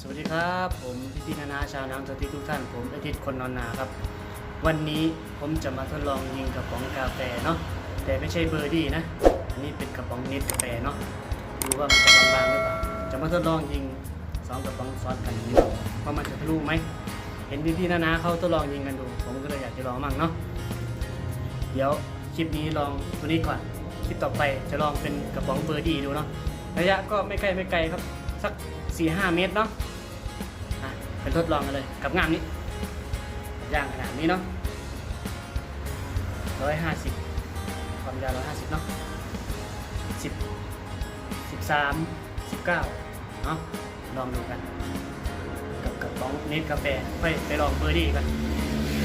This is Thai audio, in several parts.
สวัสดีครับ ผมพี่พี่นานาชาวน้ำสติทุกท่าน ผมอาทิตย์คนนอนนาครับ วันนี้ผมจะมาทดลองยิงกระป๋องกาแฟเนาะแต่ไม่ใช่เบอร์ดี้นะ อันนี้เป็นกระป๋องเนสกาแฟเนาะดูว่ามันจะบางๆหรือเปล่าจะมาทดลองยิงสองกระป๋องซ้อนกันอย่างนี้ว่ามันจะทะลุไหมเห็นพี่พี่นานาเขาทดลองยิงกันดู ผมก็เลยอยากจะลองมั่งเนาะเดี๋ยวคลิปนี้ลองตัวนี้ก่อนคลิปต่อไปจะลองเป็นกระป๋องเบอร์ดี้ดูเนาะระยะก็ไม่ใกล้ไม่ไกลครับ สัก4-5เมตรเนาะอะไปทดลองกันเลยกับงามนี้ย่างขนาดนี้เนาะ150ความยาว150เนาะ10 13 19เนาะลองดูกัน กับกระป๋องเนสกาแฟไปไปลองเบอร์ดี้กัน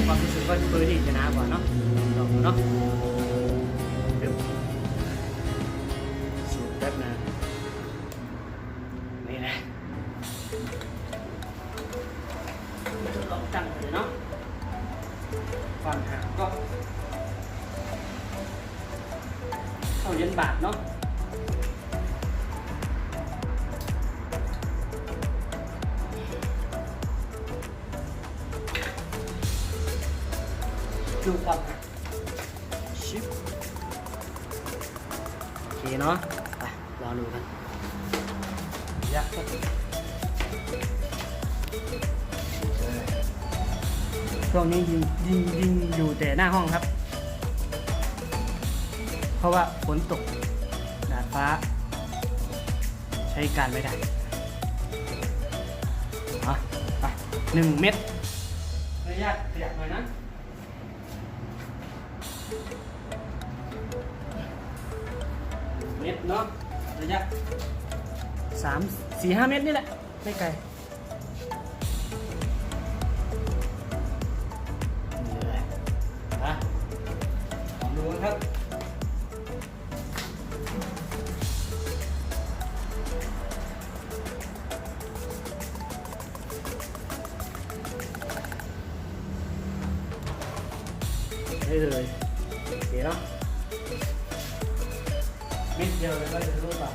ความรู้สึกว่าเบอร์ดี้จะหนากว่าเนาะลองดูเนาะ จะลองตั้งไปเลยเนาะความห่า ชิปโอเคเนาะไปรอดูกันยักษ์ก็ช่วงนี้ยิงยิงยิงอยู่แต่หน้าห้องครับ เพราะว่าฝนตกดาดฟ้า ใช้การไม่ได้เอาไปหนึ่งเม็ดระยะขยับหน่อยนะเม็ดเนาะระยะสามสี่ห้าเมตรนี่แหละ ไม่ไกล ได้เลยเดี๋ยวเนาะมิดเดียวเลยว่าจะรู้ปล่า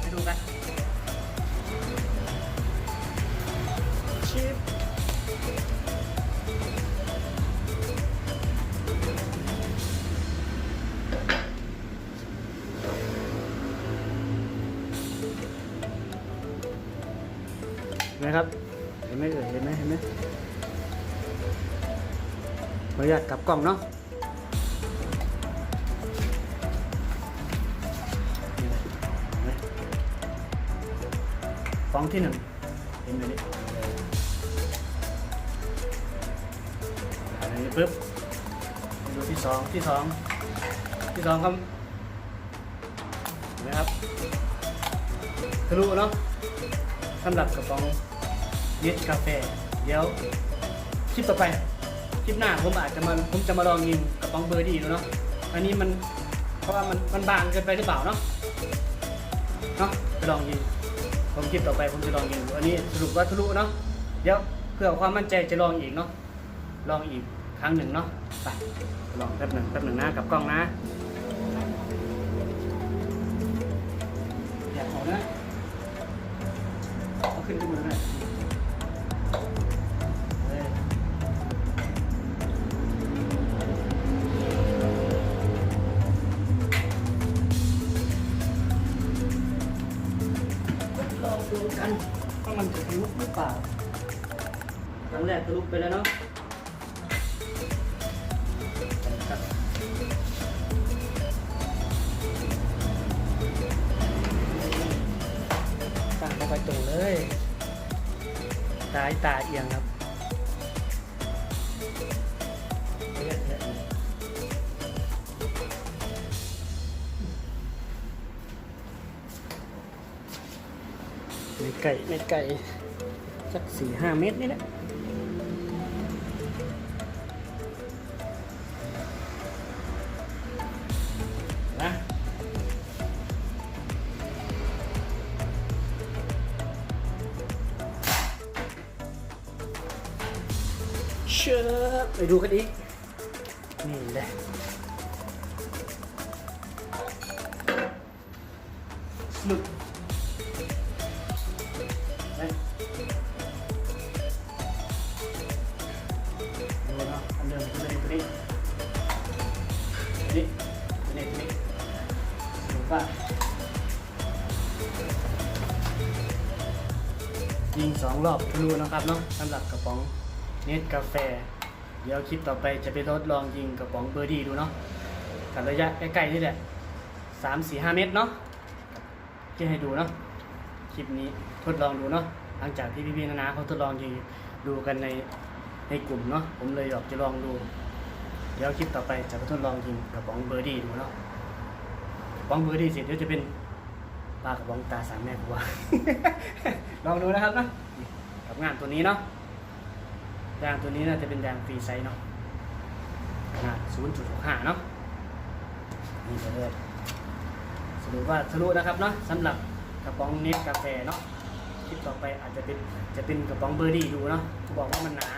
ไปดูกันชิปเห็นไหมครับ เห็นไหมเอ่ยเห็นไหมเห็นไหม ขออนุญาตกลับกล้องเนาะฟองที่หนึ่งเห็นไหมนี่อันนี้ปุ๊บดูที่สองที่สองที่สองครับเห็นไหมครับทะลุเนาะสำหรับกระป๋องเนสกาแฟ เดี๋ยวคลิปต่อไป คลิปหน้าผมอาจจะมาผมจะมาลองยิงกับป๋องเบอร์ดีดูเนาะอันนี้มันเพราะว่ามันมันบางเกินไปหรือเปล่าเนาะเนาะจะลองยิงผมคลิปต่อไปผมจะลองยิงดูอันนี้สรุปว่าทะลุเนาะเดี๋ยวเพื่อความมั่นใจจะลองอีกเนาะลองอีกครั้งหนึ่งเนาะไปลองแป๊บหนึ่งแป๊บหนึ่งนะกับกล้องนะ กันว่ามันจะทะลุหรือเปล่าครั้งแรกทะลุไปแล้วเนาะตั้งเข้าไปตรงเลยตายตาเอียงครับ ไม่ไก่ไม่ไก่สักสี่ห้าเมตรนี่แหละนะเชื่อไปดูกันอีกนี่แหละส รุปว่ายิงสองรอบทะลุนะครับเนาะสำหรับกระป๋องเนตกาแฟ เดี๋ยวคลิปต่อไปจะไปทดลองยิงกระป๋องเบอร์ดีดูเนาะกับระยะใกล้ๆนี่แหละสามสี่ห้าเมตรเนาะที่ให้ดูเนาะคลิปนี้ทดลองดูเนาะหลังจากที่พี่ๆนานาเขาทดลองยิงดูกันในในกลุ่มเนาะผมเลยอยากจะลองดู เดี๋ยวคลิปต่อไปจะไปทดลองยิงกระป๋องเบอร์ดี้ดูเนาะกระป๋องเบอร์ดี้เสร็จเดี๋ยวจะเป็นปลากระป๋องตาสามแม่กูว่า ลองดูนะครับนะกับงานตัวนี้เนาะยางตัวนี้น่าจะเป็นยางฟรีไซส์เนาะขนาด 0.65 เนาะนี่เลยสรุปว่าทะลุนะครับเนาะสำหรับกระป๋องเน็ตกาแฟเนาะคลิปต่อไปอาจจะเป็นจะเป็นกระป๋องเบอร์ดี้ดูเนาะบอกว่ามันหนา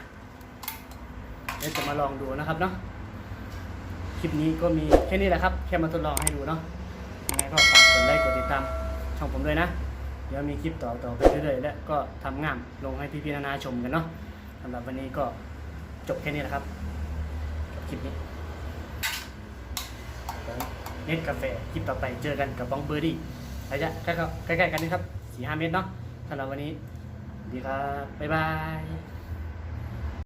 เดี๋ยวจะมาลองดูนะครับเนาะ คลิปนี้ก็มีแค่นี้แหละครับ แค่มาทดลองให้ดูเนาะยังไงก็ฝากกดไลค์กดติดตามช่องผมด้วยนะ เดี๋ยวมีคลิปต่อต่อไปเรื่อยๆและก็ทำงานลงให้พี่ๆนานาชมกันเนาะสำหรับวันนี้ก็จบแค่นี้แหละครับกับคลิปนี้เน็ตกาแฟคลิปต่อไปเจอกันกับบองเบอร์ดี้ระยะใกล้ๆใกล้ๆกันนี่ครับสี่ห้าเมตรเนาะสำหรับวันนี้สวัสดีครับ บ๊ายบาย